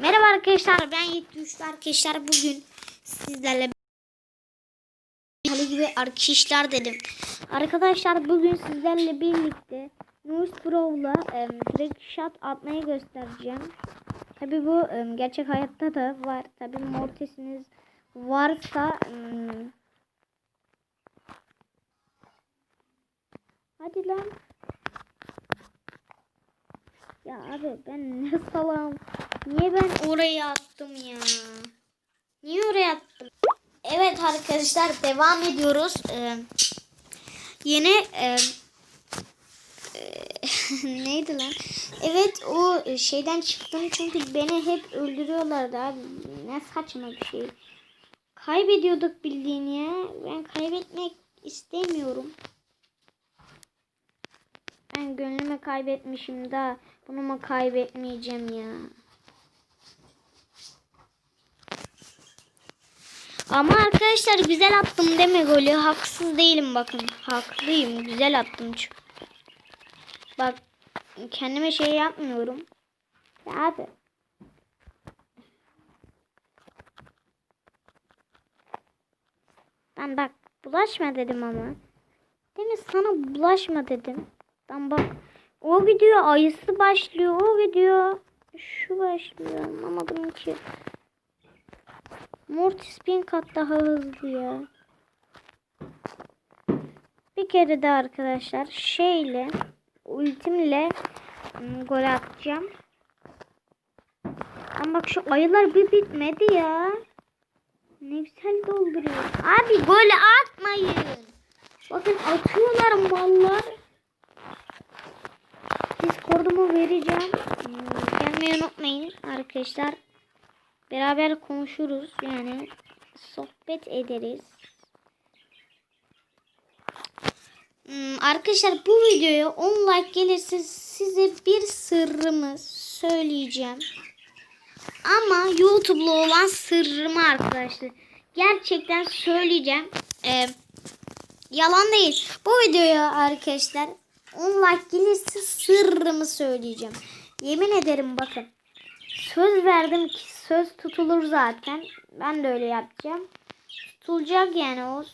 Merhaba arkadaşlar ben Yiğit arkadaşlar bugün sizlerle Ali gibi arkadaşlar dedim. Arkadaşlar bugün sizlerle birlikte Nus Pro'la e, trick shot atmayı göstereceğim. Tabi bu e, gerçek hayatta da var. Tabi mortisiniz varsa e, Hadi lan. Ya abi ben ne salam. Niye ben oraya attım ya? Niye oraya attım? Evet arkadaşlar devam ediyoruz. Ee, yeni e, e, neydi lan? Evet o şeyden çıktım çünkü beni hep öldürüyorlardı abi. Ne saçma bir şey. Kaybediyorduk bildiğin ya. Ben kaybetmek istemiyorum. Ben gönlümü kaybetmişim da bunu mu kaybetmeyeceğim ya. Ama arkadaşlar güzel attım deme golü. Haksız değilim bakın. Haklıyım. Güzel attım çünkü. Bak kendime şey yapmıyorum. Ya abi. Ben bak bulaşma dedim ama. Değil mi sana bulaşma dedim. Ben bak o gidiyor ayısı başlıyor o gidiyor şu başlıyor anlamadım ki. Mortis bin kat daha hızlı ya. Bir kere de arkadaşlar şeyle ultimle ım, gol atacağım. Ama bak şu ayılar bir bitmedi ya. Ne güzel dolduruyor. Abi gol atmayın. Bakın atıyorlar mallar. Discord'umu vereceğim. Gelmeyi unutmayın arkadaşlar. Beraber konuşuruz yani sohbet ederiz. Hmm, arkadaşlar bu videoya 10 like gelirse size bir sırrımı söyleyeceğim. Ama YouTube'lu olan sırrımı arkadaşlar. Gerçekten söyleyeceğim. Ee, yalan değil. Bu videoya arkadaşlar 10 like gelirse sırrımı söyleyeceğim. Yemin ederim bakın. Söz verdim ki söz tutulur zaten. Ben de öyle yapacağım. Tutulacak yani o.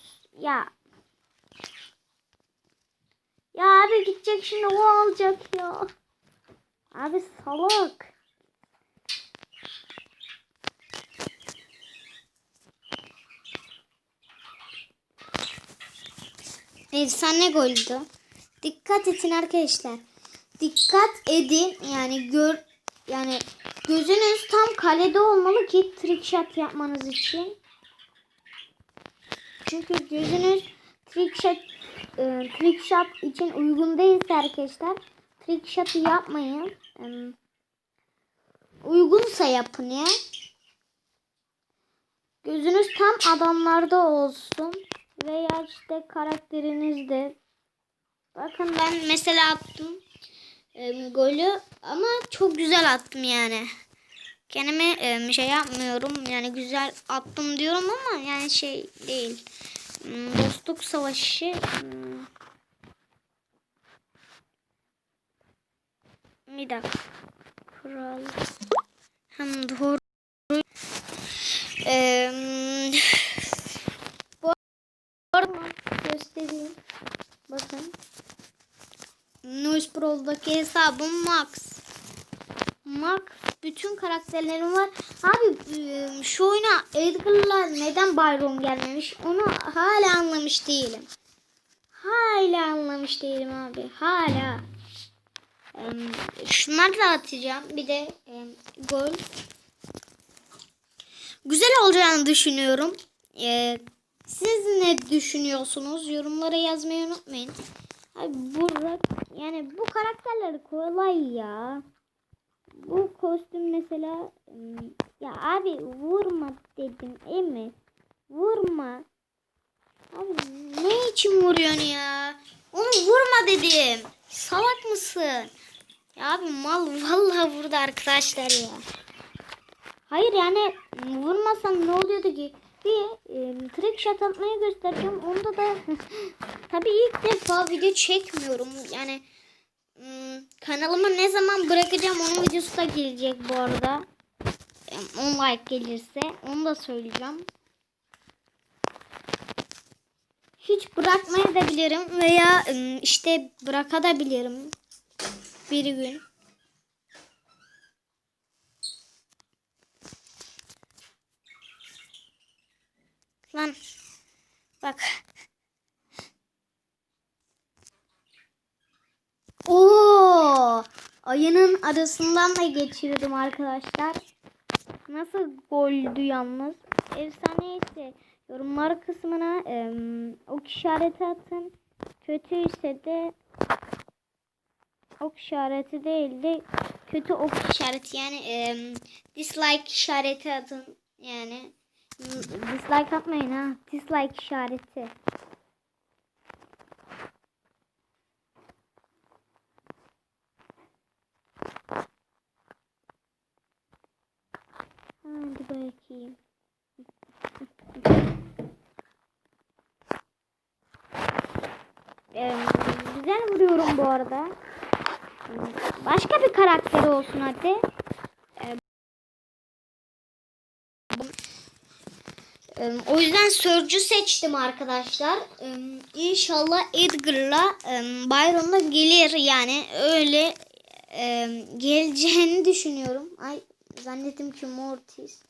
Ya. Ya abi gidecek şimdi o alacak ya. Abi salak. Efsane goldü. Dikkat edin arkadaşlar. Dikkat edin yani gör yani gözünüz tam kalede olmalı ki trick shot yapmanız için. Çünkü gözünüz trick shot e, trick shot için uygun değilse arkadaşlar trick shot'ı yapmayın. E, uygunsa yapın ya. Gözünüz tam adamlarda olsun veya işte karakterinizde. Bakın ben mesela attım e, golü ama çok güzel attım yani. Kendime e, şey yapmıyorum yani güzel attım diyorum ama yani şey değil. Hmm, Dostluk savaşı hmm. bir dakika. Kral. Hem doğru. Eee bu arada göstereyim. Bakın. Noise Pro'daki hesabım Max. Max bütün karakterlerim var. Abi e, şu oyuna Edgar'la neden Byron gelmemiş onu hala anlamış değilim. Hala anlamış değilim abi. Hala. Şunları da atacağım. Bir de gol. Güzel olacağını düşünüyorum. E, siz ne düşünüyorsunuz? Yorumlara yazmayı unutmayın. Abi Burak yani bu karakterleri kolay ya. Bu kostüm mesela ya abi vurma dedim emi. Vurma. Abi ne için vuruyorsun ya? Onu vurma dedim. Salak mısın? Ya abi mal vallahi vurdu arkadaşlar ya. Hayır yani vurmasam ne oluyordu ki? Bir e, trick shot atmayı göstereceğim. Onda da tabii ilk defa video çekmiyorum. Yani m, kanalımı ne zaman bırakacağım onun videosu da gelecek bu arada. 10 like gelirse onu da söyleyeceğim. Hiç bırakmayabilirim veya ım, işte bırakabilirim bir gün. Lan bak. Oo! Ayının arasından da geçirdim arkadaşlar. Nasıl goldü yalnız? Efsane ise yorumlar kısmına em, ok işareti atın. Kötü ise de ok işareti değil de kötü ok işareti yani em, dislike işareti atın. Yani dislike atmayın ha. Dislike işareti. Hadi bakayım. Ee, güzel vuruyorum bu arada. Başka bir karakteri olsun hadi. Ee, O yüzden Sörcü seçtim arkadaşlar. İnşallah Edgar'la Byron'la gelir yani öyle geleceğini düşünüyorum. Ay zannettim ki Mortis.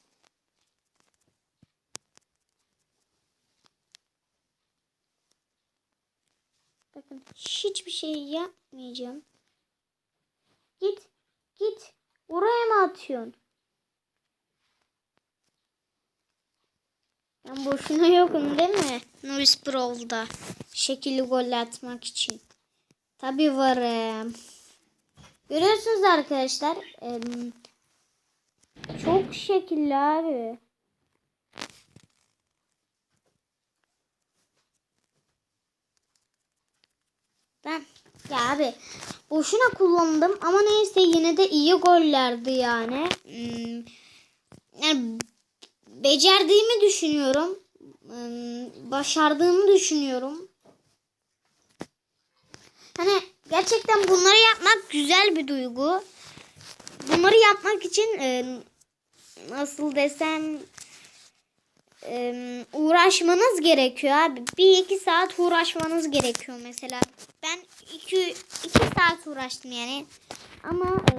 Bakın hiçbir şey yapmayacağım. Git. Git. Oraya mı atıyorsun? Ben boşuna yokum değil mi? Norris Brawl'da. Şekilli gol atmak için. Tabi varım. Görüyorsunuz arkadaşlar. çok şekilli abi. Ben ya abi boşuna kullandım ama neyse yine de iyi gollerdi yani. Hmm, yani becerdiğimi düşünüyorum. Hmm, Başardığımı düşünüyorum. Hani gerçekten bunları yapmak güzel bir duygu. Bunları yapmak için e, nasıl desem e, uğraşmanız gerekiyor abi. Bir iki saat uğraşmanız gerekiyor mesela. Ben iki, iki saat uğraştım yani. Ama e,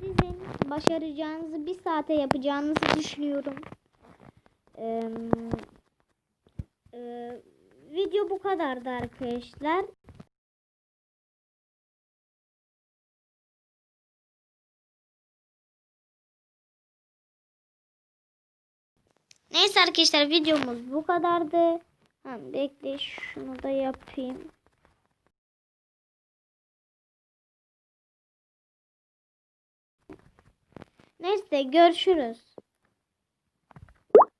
sizin başaracağınızı bir saate yapacağınızı düşünüyorum. E, e, video bu kadardı arkadaşlar. Neyse arkadaşlar videomuz bu kadardı. Ha, bekle şunu da yapayım. Neyse görüşürüz.